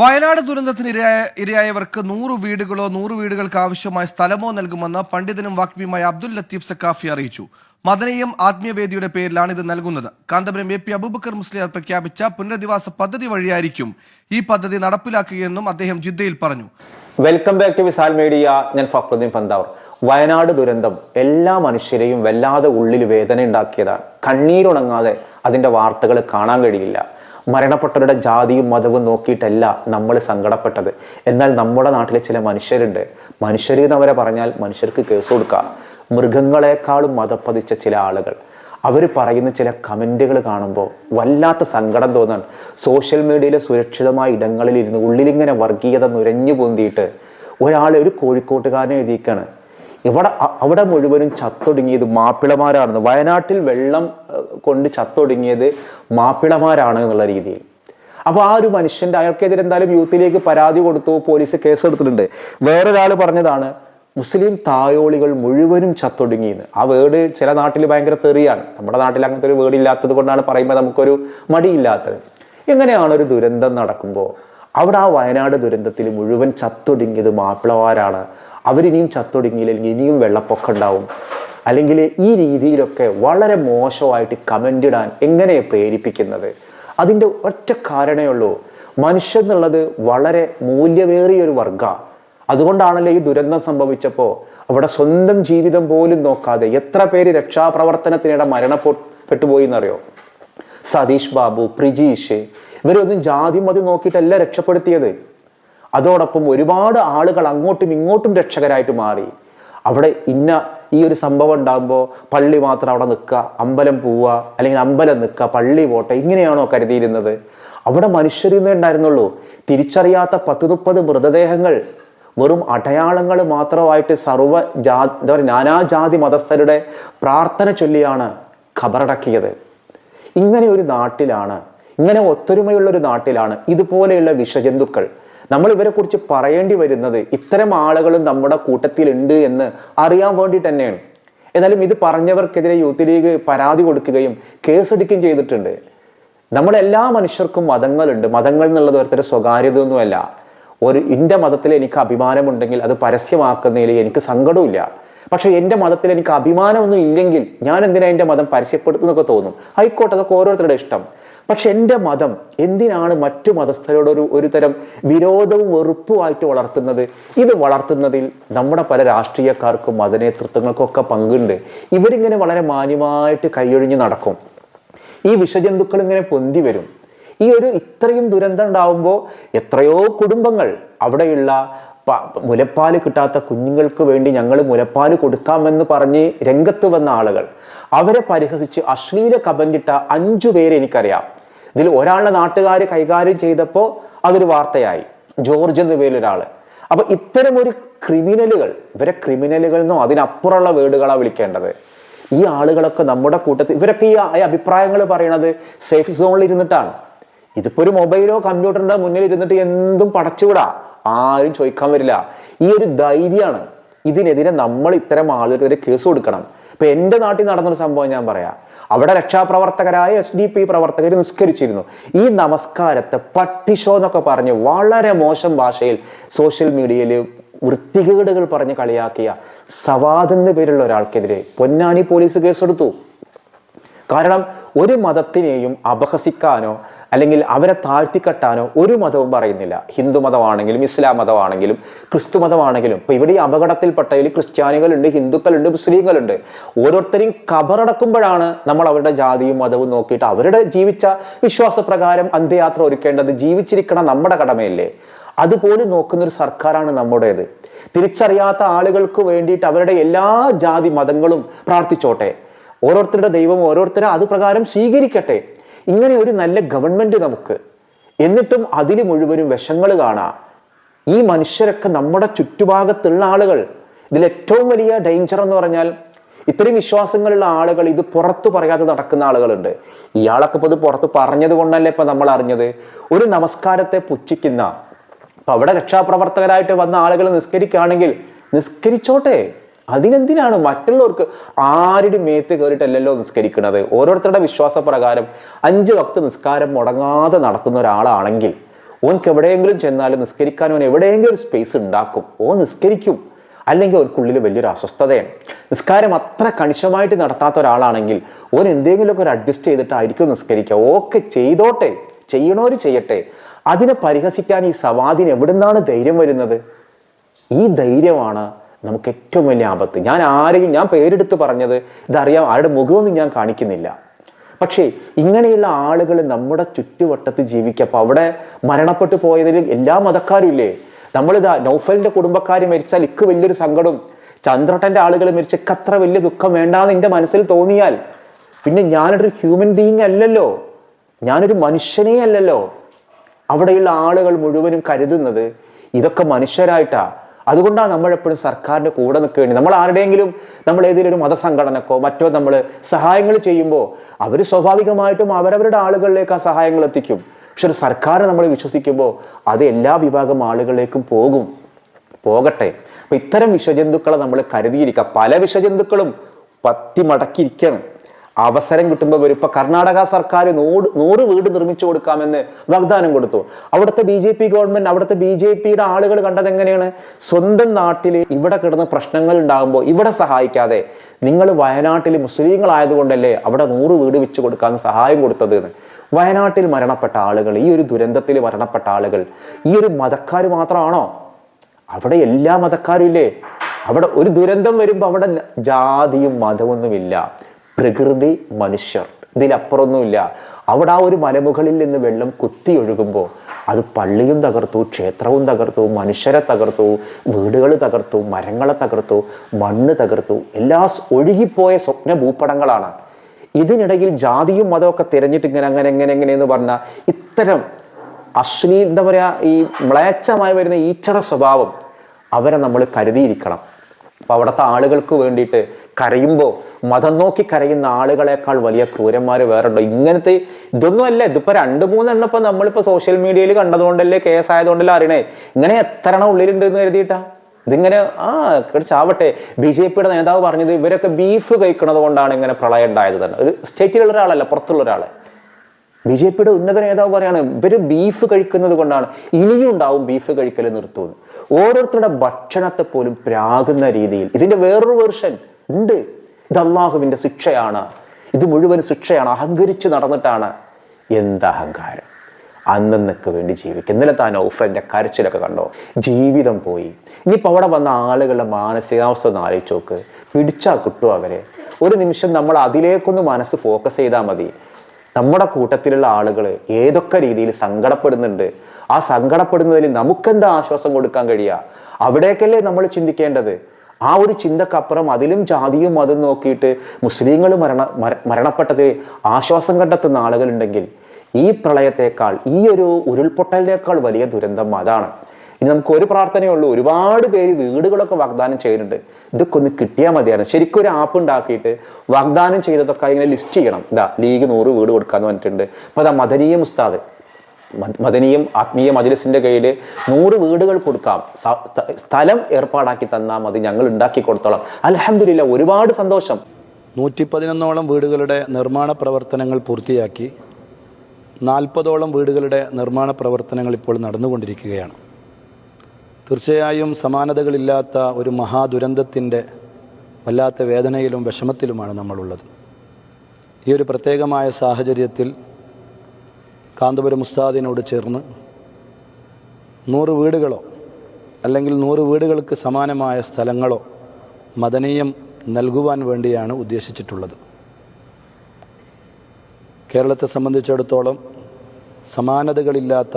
വയനാട് ദുരന്തത്തിന് ഇരയായ ഇരയായവർക്ക് നൂറ് വീടുകളോ നൂറ് വീടുകൾക്ക് ആവശ്യമായ സ്ഥലമോ നൽകുമെന്ന് പണ്ഡിതനും വാഗ്മിയുമായ അബ്ദുൽ ലത്തീഫ് സക്കാഫി അറിയിച്ചു. മദനീയം ആത്മീയവേദിയുടെ പേരിലാണ് ഇത് നൽകുന്നത്. കാന്തപുരം എ പി അബൂബക്കർ മുസ്ലിയാർ പ്രഖ്യാപിച്ച പുനരധിവാസ പദ്ധതി വഴിയായിരിക്കും ഈ പദ്ധതി നടപ്പിലാക്കുകയെന്നും അദ്ദേഹം ജിദ്ദയിൽ പറഞ്ഞു. Welcome back to Visal media ഞാൻ ഫക്രുദ്ദീൻ പന്താവർ. വയനാട് ദുരന്തം എല്ലാ മനുഷ്യരെയും വല്ലാതെ ഉള്ളിൽ വേദന ഉണ്ടാക്കിയതാണ് കണ്ണീരുണങ്ങാതെ അതിന്റെ വാർത്തകൾ കാണാൻ കഴിയില്ല. മരണപ്പെട്ടവരുടെ ജാതിയും മതവും നോക്കിയിട്ടല്ല നമ്മൾ സങ്കടപ്പെട്ടത്. എന്നാൽ നമ്മുടെ നാട്ടിലെ ചില മനുഷ്യരുണ്ട്. മനുഷ്യർ എന്നവരെ പറഞ്ഞാൽ മനുഷ്യർക്ക് കേസ് കൊടുക്കുക മൃഗങ്ങളെക്കാളും മതപ്പതിച്ച ചില ആളുകൾ. അവർ പറയുന്ന ചില കമന്റുകൾ കാണുമ്പോൾ വല്ലാത്ത സങ്കടം തോന്നാൻ സോഷ്യൽ മീഡിയയിലെ സുരക്ഷിതമായ ഇടങ്ങളിൽ ഇരുന്ന് ഉള്ളിലിങ്ങനെ വർഗീയത നുരഞ്ഞു പൊന്തിയിട്ട് ഒരാൾ ഒരു കോഴിക്കോട്ടുകാരനെ എഴുതിയിരിക്കുകയാണ് ഇവിടെ അവിടെ മുഴുവനും ചത്തൊടുങ്ങിയത് മാപ്പിളമാരാണെന്ന് വയനാട്ടിൽ വെള്ളം കൊണ്ട് ചത്തൊടുങ്ങിയത് മാപ്പിളമാരാണ് എന്നുള്ള രീതിയിൽ. അപ്പോൾ ആ ഒരു മനുഷ്യന്റെ അയാൾക്കെതിരെ എന്തായാലും യൂത്തിലേക്ക് പരാതി കൊടുത്തു പോലീസ് കേസെടുത്തിട്ടുണ്ട്. വേറൊരാൾ പറഞ്ഞതാണ് മുസ്ലിം തായോളികൾ മുഴുവനും ചത്തൊടുങ്ങിയെന്ന്. ആ വേർഡ് ചില നാട്ടിൽ ഭയങ്കര തെറിയാണ്. നമ്മുടെ നാട്ടിൽ അങ്ങനത്തെ ഒരു വേർഡ് ഇല്ലാത്തത് കൊണ്ടാണ് പറയുമ്പോൾ നമുക്കൊരു മടിയില്ലാത്തത്. എങ്ങനെയാണ് ഒരു ദുരന്തം നടക്കുമ്പോൾ അവിടെ ആ വയനാട് ദുരന്തത്തിൽ മുഴുവൻ ചത്തൊടുങ്ങിയത് മാപ്പിളവാരാണ് അവരിനിയും ചത്തൊടുങ്ങിയില്ലെങ്കിൽ ഇനിയും വെള്ളപ്പൊക്കം ഉണ്ടാവും. അല്ലെങ്കിൽ ഈ രീതിയിലൊക്കെ വളരെ മോശമായിട്ട് കമന്റ് ഇടാൻ എങ്ങനെ പ്രേരിപ്പിക്കുന്നത്? അതിന്റെ ഒറ്റ കാരണമേ ഉള്ളൂ. മനുഷ്യൻ എന്നുള്ളത് വളരെ മൂല്യമേറിയ ഒരു വർഗ. അതുകൊണ്ടാണല്ലോ ഈ ദുരന്തം സംഭവിച്ചപ്പോൾ അവിടെ സ്വന്തം ജീവിതം പോലും നോക്കാതെ എത്ര പേര് രക്ഷാപ്രവർത്തനത്തിനിടെ മരണപ്പെട്ടുപോയി എന്നറിയോ സതീഷ് ബാബു പ്രിജീഷ്. ഇവരൊന്നും ജാതി മതി നോക്കിയിട്ടല്ല രക്ഷപ്പെടുത്തിയത്. അതോടൊപ്പം ഒരുപാട് ആളുകൾ അങ്ങോട്ടും ഇങ്ങോട്ടും രക്ഷകരായിട്ട് മാറി. അവിടെ ഇന്ന ഈ ഒരു സംഭവം ഉണ്ടാകുമ്പോൾ പള്ളി മാത്രം അവിടെ നിൽക്കുക അമ്പലം പോവുക അല്ലെങ്കിൽ അമ്പലം നിൽക്കുക പള്ളി പോട്ടെ ഇങ്ങനെയാണോ കരുതിയിരുന്നത്? അവിടെ മനുഷ്യരിന്നേ ഉണ്ടായിരുന്നുള്ളൂ. തിരിച്ചറിയാത്ത പത്ത് മുപ്പത് മൃതദേഹങ്ങൾ വെറും അടയാളങ്ങൾ മാത്രമായിട്ട് സർവ ജാ എന്താ പറയുക നാനാജാതി മതസ്ഥരുടെ പ്രാർത്ഥന ചൊല്ലിയാണ് ഖബറടക്കിയത്. ഇങ്ങനെ ഒരു നാട്ടിലാണ് ഇങ്ങനെ ഒത്തൊരുമയുള്ള ഒരു നാട്ടിലാണ് ഇതുപോലെയുള്ള വിഷജന്തുക്കൾ നമ്മൾ ഇവരെ കുറിച്ച് പറയേണ്ടി വരുന്നത് ഇത്തരം ആളുകളും നമ്മുടെ കൂട്ടത്തിലുണ്ട് എന്ന് അറിയാൻ വേണ്ടി തന്നെയാണ്. എന്നാലും ഇത് പറഞ്ഞവർക്കെതിരെ യൂത്ത് ലീഗ് പരാതി കൊടുക്കുകയും കേസെടുക്കുകയും ചെയ്തിട്ടുണ്ട്. നമ്മളെല്ലാ മനുഷ്യർക്കും മതങ്ങളുണ്ട്. മതങ്ങൾ എന്നുള്ളത് ഒരുത്തരം സ്വകാര്യതയൊന്നുമല്ല. ഒരു എന്റെ മതത്തിൽ എനിക്ക് അഭിമാനമുണ്ടെങ്കിൽ അത് പരസ്യമാക്കുന്നതിൽ എനിക്ക് സങ്കടമില്ല പക്ഷേ എന്റെ മതത്തിൽ എനിക്ക് അഭിമാനമൊന്നും ഇല്ലെങ്കിൽ ഞാൻ എന്തിനാ എന്റെ മതം പരസ്യപ്പെടുത്തുന്നൊക്കെ തോന്നും? ആയിക്കോട്ടെ അതൊക്കെ ഓരോരുത്തരുടെ ഇഷ്ടം. പക്ഷെ എന്റെ മതം എന്തിനാണ് മറ്റു മതസ്ഥരോട് ഒരു തരം വിരോധവും വെറുപ്പുമായിട്ട് വളർത്തുന്നത്? ഇത് വളർത്തുന്നതിൽ നമ്മുടെ പല രാഷ്ട്രീയക്കാർക്കും മതനേതൃത്വങ്ങൾക്കൊക്കെ പങ്കുണ്ട്. ഇവരിങ്ങനെ വളരെ മാന്യമായിട്ട് കൈയൊഴിഞ്ഞ് നടക്കും. ഈ വിഷജന്തുക്കൾ ഇങ്ങനെ പൊന്തി വരും. ഈ ഒരു ഇത്രയും ദുരന്തം ഉണ്ടാവുമ്പോൾ എത്രയോ കുടുംബങ്ങൾ അവിടെയുള്ള മുലപ്പാൽ കിട്ടാത്ത കുഞ്ഞുങ്ങൾക്ക് വേണ്ടി ഞങ്ങൾ മുലപ്പാൽ കൊടുക്കാമെന്ന് പറഞ്ഞ് രംഗത്ത് വന്ന ആളുകൾ. അവരെ പരിഹസിച്ച് അശ്ലീല കബന്റിട്ട അഞ്ചു പേരെ എനിക്കറിയാം. ഇതിൽ ഒരാളുടെ നാട്ടുകാർ കൈകാര്യം ചെയ്തപ്പോൾ അതൊരു വാർത്തയായി. ജോർജ് എന്ന പേരിലൊരാൾ അപ്പൊ ഇത്തരം ഒരു ക്രിമിനലുകൾ ഇവരെ ക്രിമിനലുകൾ എന്നോ അതിനപ്പുറമുള്ള വേർഡുകളാണ് വിളിക്കേണ്ടത്. ഈ ആളുകളൊക്കെ നമ്മുടെ കൂട്ടത്തിൽ ഇവരൊക്കെ ഈ അഭിപ്രായങ്ങൾ പറയണത് സേഫ് സോണിൽ ഇരുന്നിട്ടാണ്. ഇതിപ്പോ ഒരു മൊബൈലോ കമ്പ്യൂട്ടറിന്റെ മുന്നിൽ ഇരുന്നിട്ട് എന്തും പടച്ചുവിടാ. ആരും ചോദിക്കാൻ വരില്ല. ഈ ഒരു ധൈര്യമാണ് ഇതിനെതിരെ നമ്മൾ ഇത്തരം ആളുകൾക്കെതിരെ കേസ് കൊടുക്കണം. ഇപ്പൊ എന്റെ നാട്ടിൽ നടന്നൊരു സംഭവം ഞാൻ പറയാം. അവിടെ രക്ഷാപ്രവർത്തകരായ എസ് ഡി പി പ്രവർത്തകർ നിസ്കരിച്ചിരുന്നു. ഈ നമസ്കാരത്തെ പട്ടിഷോ എന്നൊക്കെ പറഞ്ഞ് വളരെ മോശം ഭാഷയിൽ സോഷ്യൽ മീഡിയയിൽ വൃത്തികേടുകൾ പറഞ്ഞ് കളിയാക്കിയ സവാദ് പേരുള്ള ഒരാൾക്കെതിരെ പൊന്നാനി പോലീസ് കേസെടുത്തു. കാരണം ഒരു മതത്തിനെയും അപഹസിക്കാനോ അല്ലെങ്കിൽ അവരെ താഴ്ത്തിക്കെട്ടാനോ ഒരു മതവും പറയുന്നില്ല. ഹിന്ദു മതമാണെങ്കിലും ഇസ്ലാം മതമാണെങ്കിലും ക്രിസ്തു മതമാണെങ്കിലും. ഇപ്പൊ ഇവിടെ ഈ അപകടത്തിൽപ്പെട്ടതിൽ ക്രിസ്ത്യാനികളുണ്ട് ഹിന്ദുക്കളുണ്ട് മുസ്ലിങ്ങളുണ്ട്. ഓരോരുത്തരെയും കബറടക്കുമ്പോഴാണ് നമ്മൾ അവരുടെ ജാതിയും മതവും നോക്കിയിട്ട് അവരുടെ ജീവിച്ച വിശ്വാസപ്രകാരം അന്ത്യയാത്ര ഒരുക്കേണ്ടത്. ജീവിച്ചിരിക്കണം നമ്മുടെ കടമയല്ലേ? അതുപോലും നോക്കുന്ന ഒരു സർക്കാരാണ് നമ്മുടേത്. തിരിച്ചറിയാത്ത ആളുകൾക്ക് വേണ്ടിയിട്ട് അവരുടെ എല്ലാ ജാതി മതങ്ങളും പ്രാർത്ഥിച്ചോട്ടെ. ഓരോരുത്തരുടെ ദൈവം ഓരോരുത്തരെ അത് പ്രകാരം സ്വീകരിക്കട്ടെ. ഇങ്ങനെ ഒരു നല്ല ഗവൺമെന്റ് നമുക്ക്. എന്നിട്ടും അതിൽ മുഴുവനും വിഷങ്ങൾ കാണാം. ഈ മനുഷ്യരൊക്കെ നമ്മുടെ ചുറ്റുഭാഗത്തുള്ള ആളുകൾ. ഇതിൽ ഏറ്റവും വലിയ ഡേഞ്ചർ എന്ന് പറഞ്ഞാൽ ഇത്രയും വിശ്വാസങ്ങളുള്ള ആളുകൾ ഇത് പുറത്തു പറയാതെ നടക്കുന്ന ആളുകളുണ്ട്. ഇയാളൊക്കെ ഇപ്പോൾ ഇത് പുറത്ത് പറഞ്ഞത് കൊണ്ടല്ലേ ഇപ്പം നമ്മൾ അറിഞ്ഞത്? ഒരു നമസ്കാരത്തെ പുച്ഛിക്കുന്ന. അപ്പം അവിടെ രക്ഷാപ്രവർത്തകരായിട്ട് വന്ന ആളുകൾ നിസ്കരിക്കുകയാണെങ്കിൽ നിസ്കരിച്ചോട്ടെ. അതിനെന്തിനാണ് മറ്റുള്ളവർക്ക് ആരുടെ മേത്ത് കയറിയിട്ടല്ലല്ലോ നിസ്കരിക്കുന്നത്? ഓരോരുത്തരുടെ വിശ്വാസപ്രകാരം അഞ്ച് വക്ത് നിസ്കാരം മുടങ്ങാതെ നടത്തുന്ന ഒരാളാണെങ്കിൽ ഓൻക്ക് എവിടെയെങ്കിലും ചെന്നാൽ നിസ്കരിക്കാൻ ഓൻ എവിടെയെങ്കിലും ഒരു സ്പേസ് ഉണ്ടാക്കും. ഓ നിസ്കരിക്കും. അല്ലെങ്കിൽ ഓർക്കുള്ളിൽ വലിയൊരു അസ്വസ്ഥതയാണ്. നിസ്കാരം അത്ര കണിശമായിട്ട് നടത്താത്ത ഒരാളാണെങ്കിൽ ഓൻ എന്തെങ്കിലുമൊക്കെ ഒരു അഡ്ജസ്റ്റ് ചെയ്തിട്ടായിരിക്കും നിസ്കരിക്കുക. ഓക്കെ ചെയ്തോട്ടെ. ചെയ്യണോര് ചെയ്യട്ടെ. അതിനെ പരിഹസിക്കാൻ ഈ സവാദിന് എവിടുന്നാണ് ധൈര്യം വരുന്നത്? ഈ ധൈര്യമാണ് നമുക്ക് ഏറ്റവും വലിയ ആപത്ത്. ഞാൻ ആരെയും ഞാൻ പേരെടുത്ത് പറഞ്ഞത് ഇതറിയാം ആരുടെ മുഖമൊന്നും ഞാൻ കാണിക്കുന്നില്ല. പക്ഷേ ഇങ്ങനെയുള്ള ആളുകൾ നമ്മുടെ ചുറ്റുവട്ടത്ത് ജീവിക്കുക അപ്പൊ അവിടെ മരണപ്പെട്ടു പോയതിൽ എല്ലാ മതക്കാരും ഇല്ലേ? നമ്മളിതാ നൗഫലിന്റെ കുടുംബക്കാർ മരിച്ചാൽ ഇക്ക് വലിയൊരു സങ്കടം ചന്ദ്രട്ടന്റെ ആളുകൾ മരിച്ച അത്ര വലിയ ദുഃഖം വേണ്ടാന്ന് എന്റെ മനസ്സിൽ തോന്നിയാൽ. പിന്നെ ഞാനൊരു ഹ്യൂമൻ ബീയിങ് അല്ലല്ലോ. ഞാനൊരു മനുഷ്യനേ അല്ലല്ലോ. അവിടെയുള്ള ആളുകൾ മുഴുവനും കരുതുന്നത് ഇതൊക്കെ മനുഷ്യരായിട്ടാ. അതുകൊണ്ടാണ് നമ്മൾ എപ്പോഴും സർക്കാരിന്റെ കൂടെ നിൽക്കേണ്ടി നമ്മൾ ആരുടെയെങ്കിലും നമ്മൾ ഏതെങ്കിലും ഒരു മതസംഘടനക്കോ മറ്റോ നമ്മൾ സഹായങ്ങൾ ചെയ്യുമ്പോൾ അവർ സ്വാഭാവികമായിട്ടും അവരവരുടെ ആളുകളിലേക്ക് ആ സഹായങ്ങൾ എത്തിക്കും. പക്ഷെ ഒരു സർക്കാർ നമ്മൾ വിശ്വസിക്കുമ്പോൾ അത് എല്ലാ വിഭാഗം ആളുകളിലേക്കും പോകും. പോകട്ടെ. അപ്പം ഇത്തരം വിഷജന്തുക്കളെ നമ്മൾ കരുതിയിരിക്കുക പല വിഷജന്തുക്കളും പത്തി മടക്കിയിരിക്കണം അവസരം കിട്ടുമ്പോൾ ഇപ്പൊ കർണാടക സർക്കാർ നൂറ് നൂറ് വീട് നിർമ്മിച്ചു കൊടുക്കാമെന്ന് വാഗ്ദാനം കൊടുത്തു. അവിടുത്തെ ബി ജെ പി ഗവൺമെന്റ് അവിടുത്തെ ബി ജെ പിയുടെ ആളുകൾ കണ്ടത് എങ്ങനെയാണ്? സ്വന്തം നാട്ടിൽ ഇവിടെ കിടന്ന് പ്രശ്നങ്ങൾ ഉണ്ടാകുമ്പോൾ ഇവിടെ സഹായിക്കാതെ നിങ്ങൾ വയനാട്ടിൽ മുസ്ലിങ്ങളായതുകൊണ്ടല്ലേ അവിടെ നൂറ് വീട് വെച്ച് കൊടുക്കാൻ സഹായം കൊടുത്തത് വയനാട്ടിൽ മരണപ്പെട്ട ആളുകൾ ഈ ഒരു ദുരന്തത്തിൽ മരണപ്പെട്ട ആളുകൾ ഈ ഒരു മതക്കാർ മാത്രമാണോ? അവിടെ എല്ലാ മതക്കാരും ഇല്ലേ? അവിടെ ഒരു ദുരന്തം വരുമ്പോൾ അവിടെ ജാതിയും മതമൊന്നുമില്ല പ്രകൃതി മനുഷ്യർ. ഇതിലപ്പുറമൊന്നുമില്ല അവിടെ ആ ഒരു മലമുകളിൽ നിന്ന് വെള്ളം കുത്തി ഒഴുകുമ്പോൾ അത് പള്ളിയും തകർത്തു ക്ഷേത്രവും തകർത്തു മനുഷ്യരെ തകർത്തു വീടുകൾ തകർത്തു മരങ്ങളെ തകർത്തു മണ്ണ് തകർത്തു എല്ലാ ഒഴുകിപ്പോയ സ്വപ്ന ഭൂപടങ്ങളാണ്. ഇതിനിടയിൽ ജാതിയും മതമൊക്കെ തിരഞ്ഞിട്ട് ഇങ്ങനെ അങ്ങനെ എങ്ങനെ എങ്ങനെ എന്ന് പറഞ്ഞ ഇത്തരം അശ്ലീ എന്താ പറയുക ഈ മ്ലേച്ഛമായി വരുന്ന ഈച്ചറ സ്വഭാവം അവരെ നമ്മൾ കരുതിയിരിക്കണം. അപ്പൊ അവിടുത്തെ ആളുകൾക്ക് വേണ്ടിയിട്ട് കരയുമ്പോൾ മതം നോക്കി കരയുന്ന ആളുകളെക്കാൾ വലിയ ക്രൂരന്മാർ വേറുണ്ടോ ഇങ്ങനത്തെ ഇതൊന്നും അല്ല ഇതിപ്പോ രണ്ട് മൂന്നെണ്ണം ഇപ്പൊ നമ്മളിപ്പോ സോഷ്യൽ മീഡിയയിൽ കണ്ടതുകൊണ്ടല്ലേ കേസ് ആയതുകൊണ്ടല്ലേ അറിയണേ. ഇങ്ങനെ എത്ര എണ്ണം ഉള്ളിലുണ്ട് എന്ന് കരുതിയിട്ടാ? ഇതിങ്ങനെ ആ ചാവട്ടെ. ബി ജെ പിയുടെ നേതാവ് പറഞ്ഞത് ഇവരൊക്കെ ബീഫ് കഴിക്കുന്നത് കൊണ്ടാണ് ഇങ്ങനെ പ്രളയം ഉണ്ടായത് തന്നെ. ഒരു സ്റ്റേറ്റിലുള്ള ഒരാളല്ല പുറത്തുള്ള ഒരാൾ. ബി ജെ പിയുടെ ഉന്നത നേതാവ് പറയാണ് ഇവർ ബീഫ് കഴിക്കുന്നത് കൊണ്ടാണ്. ഇനിയും ഉണ്ടാവും ബീഫ് കഴിക്കൽ നിർത്തുമെന്ന്. ഓരോരുത്തരുടെ ഭക്ഷണത്തെ പോലും പ്രാകുന്ന രീതിയിൽ. ഇതിന്റെ വേറൊരു വേർഷൻ ഉണ്ട്. ഇത് അള്ളാഹുവിന്റെ ശിക്ഷയാണ്. ഇത് മുഴുവൻ ശിക്ഷയാണ്. അഹങ്കരിച്ച് നടന്നിട്ടാണ് എന്ത് അഹങ്കാരം? അന്നന്നൊക്കെ വേണ്ടി ജീവിക്കും ഇന്നലെ താൻ ഔഫന്റെ കരച്ചിലൊക്കെ കണ്ടോ? ജീവിതം പോയി. ഇനിയിപ്പോൾ അവിടെ വന്ന ആളുകളുടെ മാനസികാവസ്ഥ ഒന്ന് ആലോചിച്ച് നോക്ക്. പിടിച്ചാൽ കിട്ടും അവരെ? ഒരു നിമിഷം നമ്മൾ അതിലേക്കൊന്ന് മനസ്സ് ഫോക്കസ് ചെയ്താൽ മതി. നമ്മുടെ കൂട്ടത്തിലുള്ള ആളുകൾ ഏതൊക്കെ രീതിയിൽ സങ്കടപ്പെടുന്നുണ്ട്? ആ സങ്കടപ്പെടുന്നതിൽ നമുക്കെന്താ ആശ്വാസം കൊടുക്കാൻ കഴിയുക അവിടേക്കല്ലേ നമ്മൾ ചിന്തിക്കേണ്ടത്. ആ ഒരു ചിന്തക്കപ്പുറം അതിലും ജാതിയും മതം നോക്കിയിട്ട് മുസ്ലിങ്ങൾ മരണ മര- മരണപ്പെട്ടതിൽ ആശ്വാസം കണ്ടെത്തുന്ന ആളുകളുണ്ടെങ്കിൽ ഈ പ്രളയത്തേക്കാൾ ഈ ഒരു ഉരുൾപൊട്ടലിനേക്കാൾ വലിയ ദുരന്തം അതാണ്. ഇനി നമുക്ക് ഒരു പ്രാർത്ഥനയുള്ളൂ ഒരുപാട് പേര് വീടുകളൊക്കെ വാഗ്ദാനം ചെയ്യുന്നുണ്ട്. ഇതൊക്കെ ഒന്ന് കിട്ടിയാൽ മതിയാണ് ശരിക്കും ഒരു ആപ്പ് ഉണ്ടാക്കിയിട്ട് വാഗ്ദാനം ചെയ്തതൊക്കെ ഇങ്ങനെ ലിസ്റ്റ് ചെയ്യണം. ഇതാ ലീഗ് നൂറ് വീട് കൊടുക്കാന്ന് പറഞ്ഞിട്ടുണ്ട്. അപ്പൊ അതാ മദനീയ ഉസ്താദ് മ- മദനീയം ആത്മീയ മജിലിസിന്റെ കയ്യിൽ നൂറ് വീടുകൾ കൊടുക്കാം. സ്ഥലം ഏർപ്പാടാക്കി തന്നാൽ മതി ഞങ്ങൾ ഉണ്ടാക്കി കൊടുത്തോളാം. അലഹമില്ല ഒരുപാട് സന്തോഷം. നൂറ്റി പതിനൊന്നോളം വീടുകളുടെ നിർമ്മാണ പ്രവർത്തനങ്ങൾ പൂർത്തിയാക്കി നാൽപ്പതോളം വീടുകളുടെ നിർമ്മാണ പ്രവർത്തനങ്ങൾ ഇപ്പോൾ നടന്നുകൊണ്ടിരിക്കുകയാണ്. തീർച്ചയായും സമാനതകളില്ലാത്ത ഒരു മഹാദുരന്തത്തിന്റെ വല്ലാത്ത വേദനയിലും വിഷമത്തിലുമാണ് നമ്മളുള്ളത്. ഈ ഒരു പ്രത്യേകമായ സാഹചര്യത്തിൽ കാന്തപുരം ഉസ്താദിനോട് ചേർന്ന് നൂറ് വീടുകളോ അല്ലെങ്കിൽ നൂറ് വീടുകൾക്ക് സമാനമായ സ്ഥലങ്ങളോ മദനീയം നൽകുവാൻ വേണ്ടിയാണ് ഉദ്ദേശിച്ചിട്ടുള്ളത്. കേരളത്തെ സംബന്ധിച്ചിടത്തോളം സമാനതകളില്ലാത്ത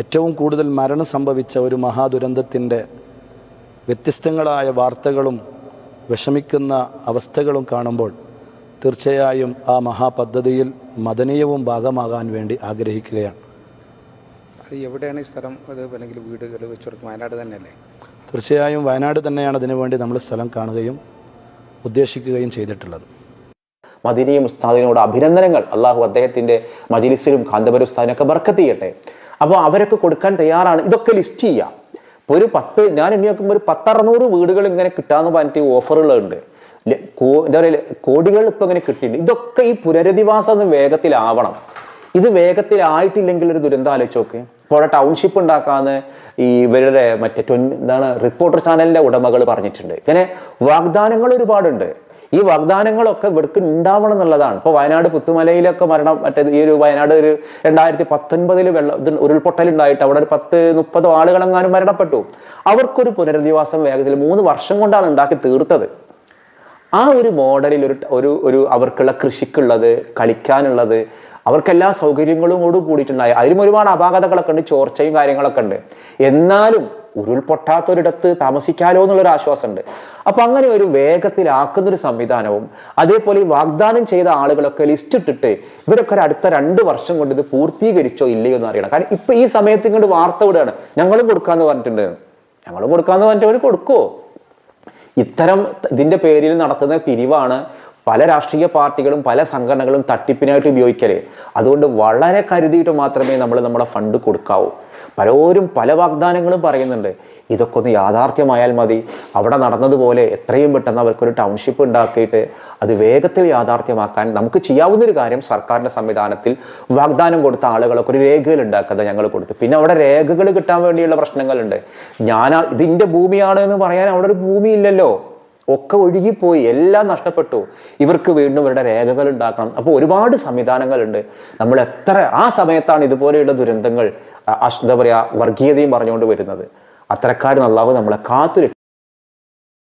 ഏറ്റവും കൂടുതൽ മരണം സംഭവിച്ച ഒരു മഹാദുരന്തത്തിന്റെ വ്യത്യസ്തങ്ങളായ വാർത്തകളും വിഷമിക്കുന്ന അവസ്ഥകളും കാണുമ്പോൾ തീർച്ചയായും ആ മഹാപദ്ധതിയിൽ മദനീയവും ഭാഗമാകാൻ വേണ്ടി ആഗ്രഹിക്കുകയാണ്. എവിടെയാണ് ഈ സ്ഥലം? അത് അല്ലെങ്കിൽ വീടുകൾ വെച്ച് കൊടുക്കും വയനാട് തന്നെയല്ലേ? തീർച്ചയായും വയനാട് തന്നെയാണ് അതിനുവേണ്ടി നമ്മൾ സ്ഥലം കാണുകയും ഉദ്ദേശിക്കുകയും ചെയ്തിട്ടുള്ളത്. മദിനിയും ഉസ്താദിനോട് അഭിനന്ദനങ്ങൾ. അള്ളാഹു അദ്ദേഹത്തിന്റെ മജിലിസിലും കാന്തപുര ഉസ്താദിനൊക്കെ ബർക്കത്ത് ചെയ്യട്ടെ അപ്പോൾ അവരൊക്കെ കൊടുക്കാൻ തയ്യാറാണ്. ഇതൊക്കെ ലിസ്റ്റ് ചെയ്യാം ഒരു പത്ത് ഞാൻ എണ്ണി നോക്കുമ്പോൾ ഒരു പത്തറുന്നൂറ് വീടുകൾ ഇങ്ങനെ കിട്ടാമെന്ന് പറഞ്ഞിട്ട് ഓഫറുകളുണ്ട് എന്താ പറയുക കോടികൾ ഇപ്പം അങ്ങനെ കിട്ടിയിട്ടുണ്ട്. ഇതൊക്കെ ഈ പുനരധിവാസം വേഗത്തിലാവണം. ഇത് വേഗത്തിലായിട്ടില്ലെങ്കിൽ ഒരു ദുരന്തം ആലോചിച്ചോക്ക് ഇപ്പോൾ അവിടെ ടൗൺഷിപ്പ് ഉണ്ടാക്കാന്ന് ഈ ഇവരുടെ മറ്റേ ട്വൻ എന്താണ് റിപ്പോർട്ടർ ചാനലിന്റെ ഉടമകൾ പറഞ്ഞിട്ടുണ്ട്. ഇങ്ങനെ വാഗ്ദാനങ്ങൾ ഒരുപാടുണ്ട്. ഈ വാഗ്ദാനങ്ങളൊക്കെ ഇവർക്ക് ഉണ്ടാവണം എന്നുള്ളതാണ്. ഇപ്പോൾ വയനാട് പുത്തുമലയിലൊക്കെ മരണം മറ്റേ ഈ ഒരു വയനാട് ഒരു രണ്ടായിരത്തി പത്തൊൻപതിൽ വെള്ളം ഇത് ഉരുൾപൊട്ടൽ ഉണ്ടായിട്ട് അവിടെ ഒരു പത്ത് മുപ്പതോ ആളുകളെങ്ങാനും മരണപ്പെട്ടു. അവർക്കൊരു പുനരധിവാസം വേഗത്തിൽ മൂന്ന് വർഷം കൊണ്ടാണ് ഉണ്ടാക്കി തീർത്തത്. ആ ഒരു മോഡലിൽ ഒരു ഒരു ഒരു അവർക്കുള്ള കൃഷിക്കുള്ളത് കളിക്കാനുള്ളത് അവർക്ക് എല്ലാ സൗകര്യങ്ങളും കൂടി കൂടിയിട്ടുണ്ടായി അതിലും ഒരുപാട് അപാകതകളൊക്കെ ഉണ്ട് ചോർച്ചയും കാര്യങ്ങളൊക്കെ ഉണ്ട്. എന്നാലും ഉരുൾപൊട്ടാത്തൊരിടത്ത് താമസിക്കാലോ എന്നുള്ളൊരു ആശ്വാസമുണ്ട്. അപ്പൊ അങ്ങനെ ഒരു വേഗത്തിലാക്കുന്ന ഒരു സംവിധാനവും അതേപോലെ ഈ വാഗ്ദാനം ചെയ്ത ആളുകളൊക്കെ ലിസ്റ്റ് ഇട്ടിട്ട് ഇവരൊക്കെ ഒരു അടുത്ത രണ്ട് വർഷം കൊണ്ട് ഇത് പൂർത്തീകരിച്ചോ ഇല്ലയോ എന്ന് അറിയണം. കാരണം ഇപ്പൊ ഈ സമയത്ത് ഇങ്ങോട്ട് വാർത്ത വിടുകയാണ്. ഞങ്ങളും കൊടുക്കാന്ന് പറഞ്ഞിട്ടുണ്ട്. ഞങ്ങളും കൊടുക്കാന്ന് പറഞ്ഞിട്ട് അവർ കൊടുക്കുവോ? ഇത്തരം ഇതിന്റെ പേരിൽ നടത്തുന്ന പിരിവാണ് പല രാഷ്ട്രീയ പാർട്ടികളും പല സംഘടനകളും തട്ടിപ്പിനായിട്ട് ഉപയോഗിക്കൽ. അതുകൊണ്ട് വളരെ കരുതിയിട്ട് മാത്രമേ നമ്മൾ നമ്മുടെ ഫണ്ട് കൊടുക്കാവൂ. പലരും പല വാഗ്ദാനങ്ങളും പറയുന്നുണ്ട്. ഇതൊക്കെ ഒന്ന് യാഥാർത്ഥ്യമായാൽ മതി. അവിടെ നടന്നതുപോലെ എത്രയും പെട്ടെന്ന് അവർക്കൊരു ടൗൺഷിപ്പ് ഉണ്ടാക്കിയിട്ട് അത് വേഗത്തിൽ യാഥാർത്ഥ്യമാക്കാൻ നമുക്ക് ചെയ്യാവുന്ന ഒരു കാര്യം സർക്കാരിന്റെ സംവിധാനത്തിൽ വാഗ്ദാനം കൊടുത്ത ആളുകളൊക്കെ ഒരു രേഖകൾ ഉണ്ടാക്കുന്നത് ഞങ്ങൾ കൊടുത്തു. പിന്നെ അവിടെ രേഖകൾ കിട്ടാൻ വേണ്ടിയുള്ള പ്രശ്നങ്ങളുണ്ട്. ഞാൻ ഇതിന്റെ ഭൂമിയാണ് എന്ന് പറയാൻ അവിടെ ഒരു ഭൂമി ഇല്ലല്ലോ ഒക്കെ ഒഴുകിപ്പോയി എല്ലാം നഷ്ടപ്പെട്ടു. ഇവർക്ക് വീണ്ടും ഇവരുടെ രേഖകൾ ഉണ്ടാക്കണം. അപ്പോൾ ഒരുപാട് സംവിധാനങ്ങളുണ്ട്. നമ്മൾ എത്ര ആ സമയത്താണ് ഇതുപോലെയുള്ള ദുരന്തങ്ങൾ എന്താ പറയുക വർഗീയതയും പറഞ്ഞുകൊണ്ട് വരുന്നത്. അത്തരക്കാർ അള്ളാഹു നമ്മളെ കാത്തു